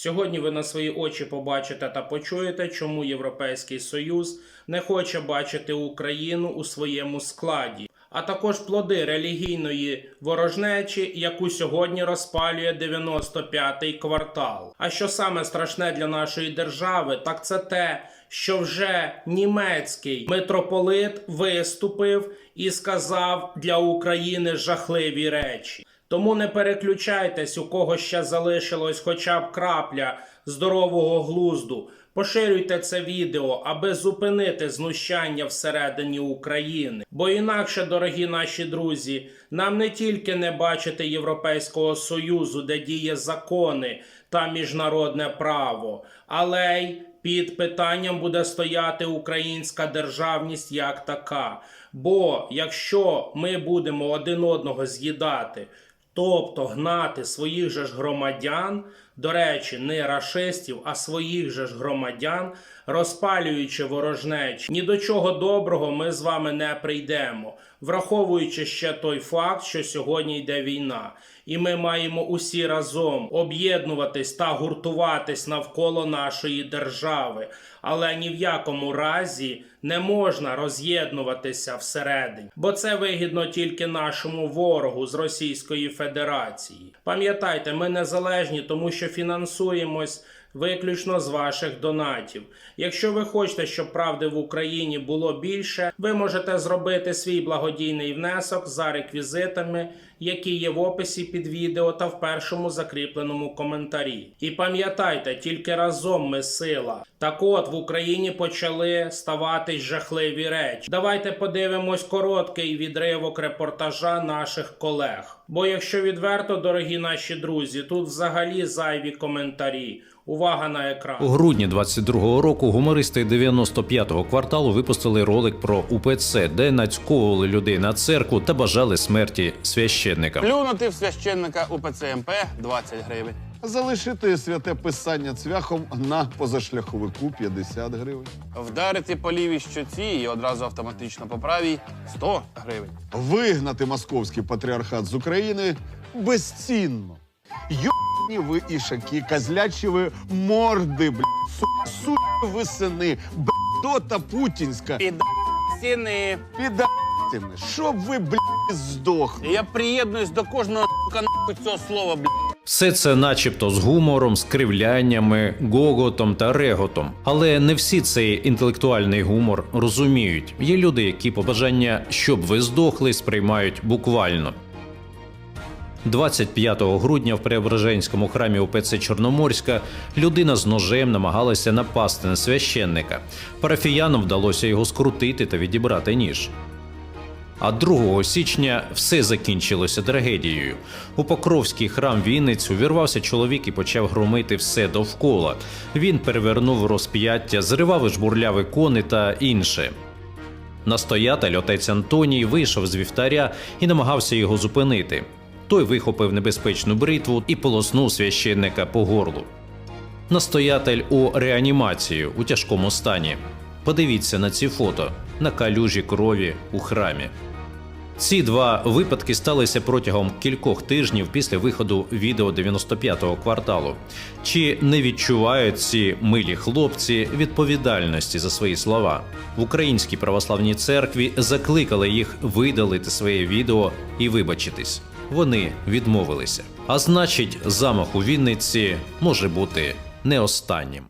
Сьогодні ви на свої очі побачите та почуєте, чому Європейський Союз не хоче бачити Україну у своєму складі, а також плоди релігійної ворожнечі, яку сьогодні розпалює 95-й квартал. А що саме страшне для нашої держави, так це те, що вже німецький митрополит виступив і сказав для України жахливі речі. Тому не переключайтесь, у кого ще залишилось хоча б крапля здорового глузду. Поширюйте це відео, аби зупинити знущання всередині України. Бо інакше, дорогі наші друзі, нам не тільки не бачити Європейського Союзу, де діє закони та міжнародне право, але й під питанням буде стояти українська державність як така. Бо якщо ми будемо один одного з'їдати, тобто гнати своїх же ж громадян, до речі, не рашистів, а своїх же ж громадян, розпалюючи ворожнечі, ні до чого доброго ми з вами не прийдемо, враховуючи ще той факт, що сьогодні йде війна, і ми маємо усі разом об'єднуватись та гуртуватись навколо нашої держави, але ні в якому разі не можна роз'єднуватися всередині, бо це вигідно тільки нашому ворогу з Російської Федерації. Пам'ятайте, ми незалежні, тому що фінансуємось. Виключно з ваших донатів. Якщо ви хочете, щоб правди в Україні було більше, ви можете зробити свій благодійний внесок за реквізитами, які є в описі під відео та в першому закріпленому коментарі. І пам'ятайте, тільки разом ми сила. Так от в Україні почали ставати жахливі речі. Давайте подивимось короткий відривок репортажа наших колег. Бо якщо відверто, дорогі наші друзі, тут взагалі зайві коментарі. Увага на екран. У грудні 22-го року гумористи 95-го кварталу випустили ролик про УПЦ, де нацьковували людей на церкву та бажали смерті священникам. Плюнути в священника УПЦ МП 20 гривень. Залишити святе писання цвяхом на позашляховику 50 гривень. Вдарити по лівій щоці і одразу автоматично по правій 100 гривень. Вигнати московський патріархат з України безцінно. Йобні ви ішаки, козлячі ви морди, бля, су, су ви сини, бдота путінська, Під піда**тіни. Щоб ви, бля, здохли. Я приєднуюсь до кожного сука, нахуй цього слова, бля. Все це, начебто, з гумором, скривляннями, гоготом та реготом. Але не всі цей інтелектуальний гумор розуміють. Є люди, які побажання, щоб ви здохли, сприймають буквально. 25 грудня в Преображенському храмі УПЦ Чорноморська людина з ножем намагалася напасти на священника. Парафіянам вдалося його скрутити та відібрати ніж. А 2 січня все закінчилося трагедією. У Покровський храм Вінниць увірвався чоловік і почав громити все довкола. Він перевернув розп'яття, зривав і жбурляв ікони та інше. Настоятель отець Антоній вийшов з вівтаря і намагався його зупинити. Той вихопив небезпечну бритву і полоснув священника по горлу. Настоятель у реанімації у тяжкому стані. Подивіться на ці фото на калюжі крові у храмі. Ці два випадки сталися протягом кількох тижнів після виходу відео 95-го кварталу. Чи не відчувають ці милі хлопці відповідальності за свої слова? В Українській православній церкві закликали їх видалити своє відео і вибачитись. Вони відмовилися. А значить, замах у Вінниці може бути не останнім.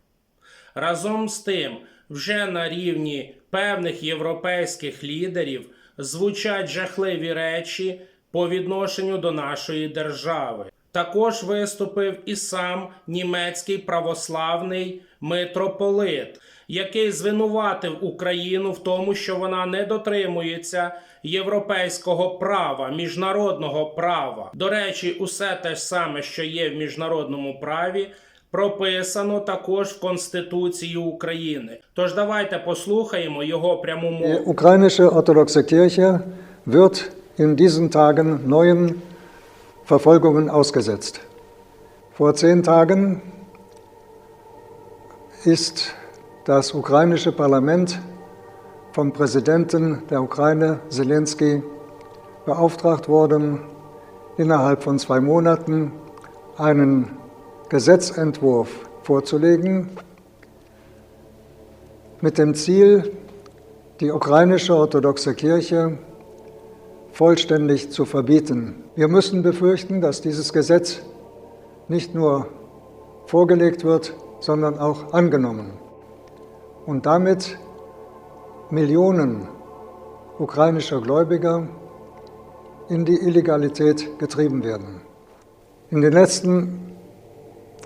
Разом з тим, вже на рівні певних європейських лідерів звучать жахливі речі по відношенню до нашої держави. Також виступив і сам німецький православний митрополит, який звинуватив Україну в тому, що вона не дотримується європейського права, міжнародного права. До речі, усе те ж саме, що є в міжнародному праві, прописано також в Конституції України. Тож давайте послухаємо його пряму Die мову. ukrainische orthodoxe Kirche wird in diesen Tagen neuen Verfolgungen ausgesetzt. Vor zehn Tagen ist das ukrainische Parlament vom Präsidenten der Ukraine, Zelensky, beauftragt worden, innerhalb von zwei Monaten einen Gesetzentwurf vorzulegen, mit dem Ziel, die ukrainische orthodoxe Kirche vollständig zu verbieten. Wir müssen befürchten, dass dieses Gesetz nicht nur vorgelegt wird, sondern auch angenommen und damit Millionen ukrainischer Gläubiger in die Illegalität getrieben werden. In den letzten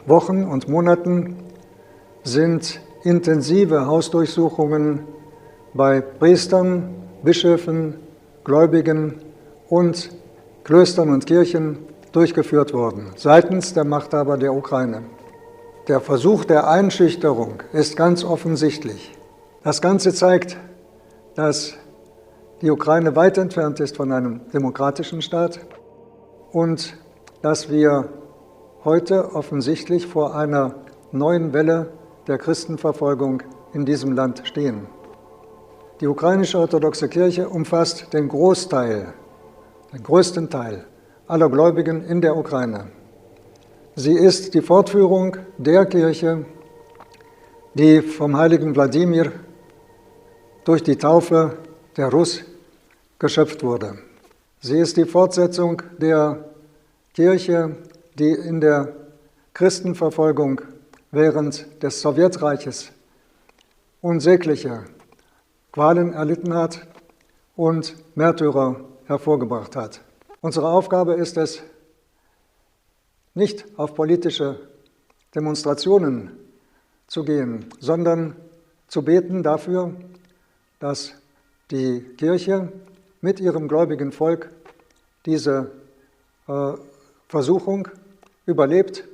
Wochen und Monaten sind intensive Hausdurchsuchungen bei Priestern, Bischöfen, Gläubigen und Klöstern und Kirchen durchgeführt worden, seitens der Machthaber der Ukraine. Der Versuch der Einschüchterung ist ganz offensichtlich. Das Ganze zeigt, dass die Ukraine weit entfernt ist von einem demokratischen Staat und dass wir heute offensichtlich vor einer neuen Welle der Christenverfolgung in diesem Land stehen. Die ukrainische orthodoxe Kirche umfasst den Großteil, den größten Teil aller Gläubigen in der Ukraine. Sie ist die Fortführung der Kirche, die vom heiligen Wladimir durch die Taufe der Russ geschöpft wurde. Sie ist die Fortsetzung der Kirche, die in der Christenverfolgung während des Sowjetreiches unsägliche Qualen erlitten hat und Märtyrer hervorgebracht hat. Unsere Aufgabe ist es, nicht auf politische Demonstrationen zu gehen, sondern zu beten dafür, dass die Kirche mit ihrem gläubigen Volk diese äh, Versuchung überlebt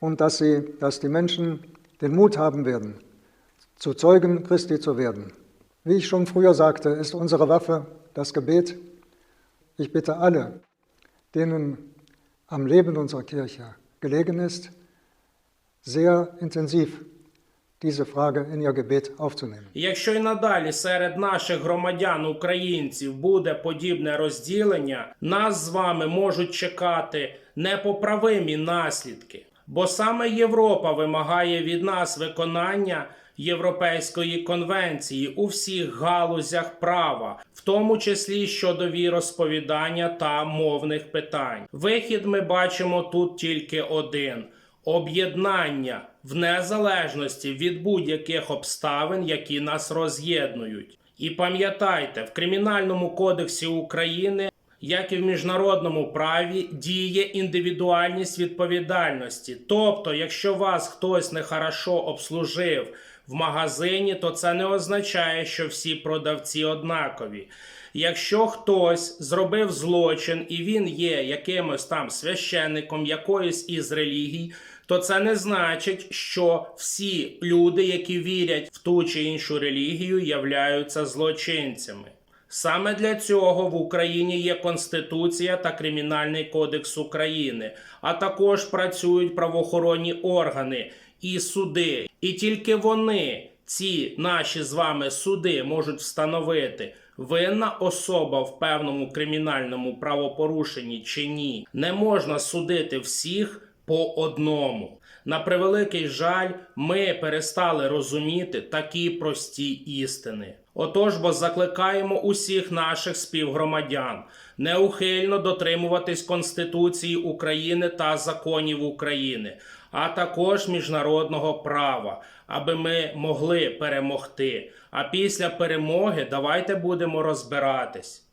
und dass, sie, dass die Menschen den Mut haben werden, zu Zeugen Christi zu werden. Wie ich schon früher sagte, ist unsere Waffe das Gebet. Ich bitte alle, denen am Leben unserer Kirche gelegen ist, sehr intensiv Якщо й надалі серед наших громадян українців буде подібне розділення, нас з вами можуть чекати непоправимі наслідки. Бо саме Європа вимагає від нас виконання Європейської конвенції у всіх галузях права, в тому числі щодо віросповідання та мовних питань. Вихід ми бачимо тут тільки один об'єднання в незалежності від будь-яких обставин, які нас роз'єднують. І пам'ятайте, в Кримінальному кодексі України, як і в міжнародному праві, діє індивідуальність відповідальності. Тобто, якщо вас хтось нехорошо обслужив в магазині, то це не означає, що всі продавці однакові. Якщо хтось зробив злочин і він є якимось там священником якоїсь із релігій, то це не значить, що всі люди, які вірять в ту чи іншу релігію, являються злочинцями. Саме для цього в Україні є Конституція та Кримінальний кодекс України, а також працюють правоохоронні органи і суди. І тільки вони, ці наші з вами суди, можуть встановити, винна особа в певному кримінальному правопорушенні чи ні. Не можна судити всіх по одному. На превеликий жаль, ми перестали розуміти такі прості істини. Отож, бо закликаємо усіх наших співгромадян неухильно дотримуватись Конституції України та законів України, а також міжнародного права, аби ми могли перемогти. А після перемоги давайте будемо розбиратись.